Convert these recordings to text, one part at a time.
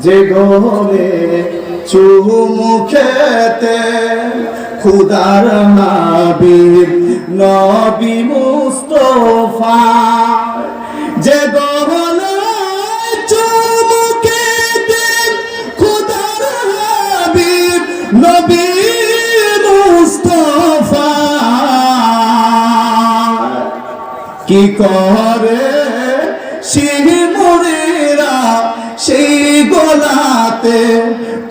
যে গলে চুমুখেতে খুদার নাবির নবী মুস্তফা। যে গলে চুমুখেতে খুদার নাবির নবী মুস্তফা। কি করে শিমুরেরা গোলাতে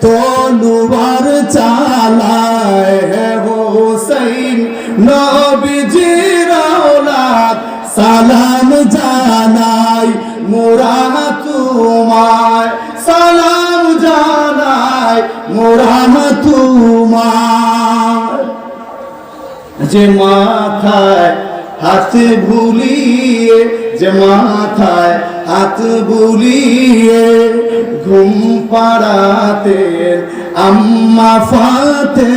তলুয়ার চালায় হে হোসেন নবীজির আওলাদ সালাম জানাই মোরা তোমায় সালাম জানাই মোরা তোমায় যে মাথায় হাত ভুলিয়ে যে মাথায় হাত বুলিয়ে ঘুম পাড়াতে, আম্মা ফাতে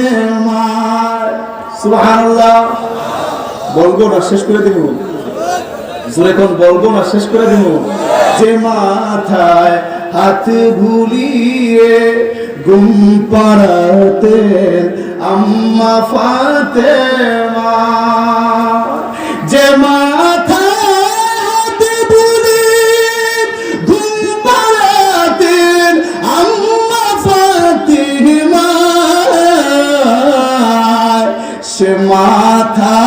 বলব না, শেষ করে দিব। জোরে বলব না, শেষ করে দিব। যে মাথায় হাত ভুলিয়ে ঘুম পাড়াতে আম্মা ফাতে যে মাথা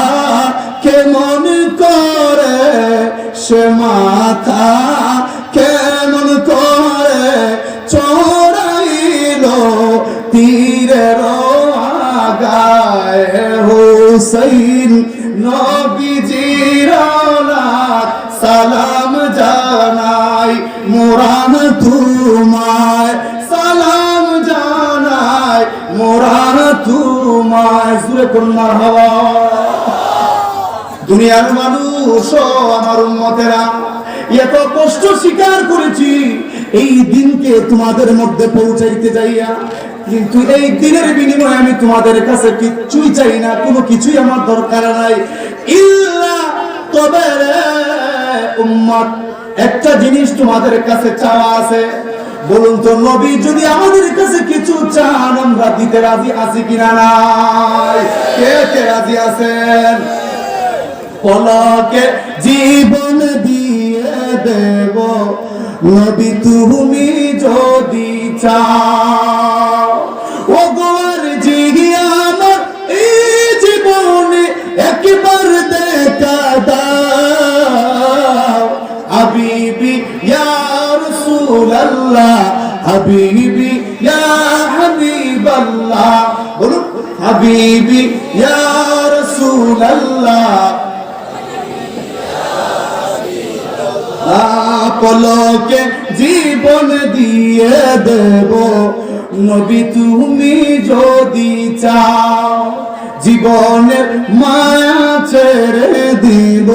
কেমন করে? সে মাথা কেমন করে? চড়াইল তীরের আগায় হুসাইন নবীজির সালাম জানাই মোরান তোমায় কন্যা হওয়া। দুনিয়ার মানুষ আমার উন্মতেরা এত কষ্ট স্বীকার করেছি, এই দিনকে তোমাদের মধ্যে পৌঁছাইতে যাইয়া। কিন্তু এই দিনের বিনিময়ে আমি তোমাদের কাছে কিচ্ছুই চাই না, কোনো কিছুই আমার দরকার নাই। ইল্লা তবে উম্মত, একটা জিনিস তোমাদের কাছে চাওয়া আছে। বলুন তো নবী, যদি আমাদের কাছে কিছু চান, আমরা দিতে রাজি আছি কিনা নাই? কে কে রাজি আছেন? পলকে জীবন দিয়ে দেব। নবী, তুমি যদি চাও হাবিবি ইয়া হাবিবাল্লাহ বলুন হাবিবি ইয়া রাসূলুল্লাহ পলকে জীবন দিয়ে দেব। নবী তুমি যদি চাও, জীবনের মায়া ছেড়ে দিব।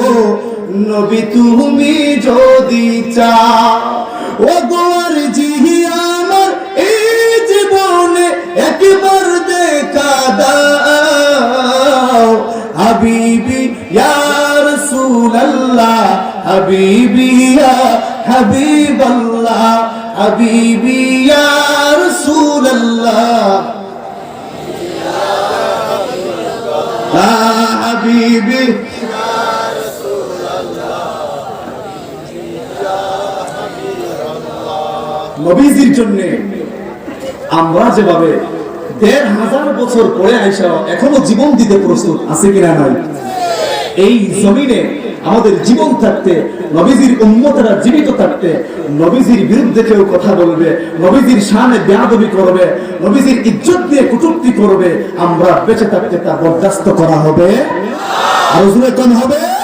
নবী তুমি যদি চাও ও গোয়ার হাবিবি ইয়া হাবিবাল্লাহ হাবিবি ইয়া রাসূলুল্লাহ। নবীজির জন্য আমরা যেভাবে দেড় হাজার বছর পরে আইসা এখনও জীবন দিতে প্রস্তুত আছে কিনা নয় এই জমিনে আমাদের জীবন থাকতে, নবীজির উন্মতরা জীবিত থাকতে, নবীজির বিরুদ্ধে কেউ কথা বলবে, নবীজির সামনে বেয়াদবি করবে, নবীজির ইজ্জত দিয়ে কুটুক্তি করবে, আমরা বেঁচে থাকতে তা বরদাস্ত করা হবে। আর হবে।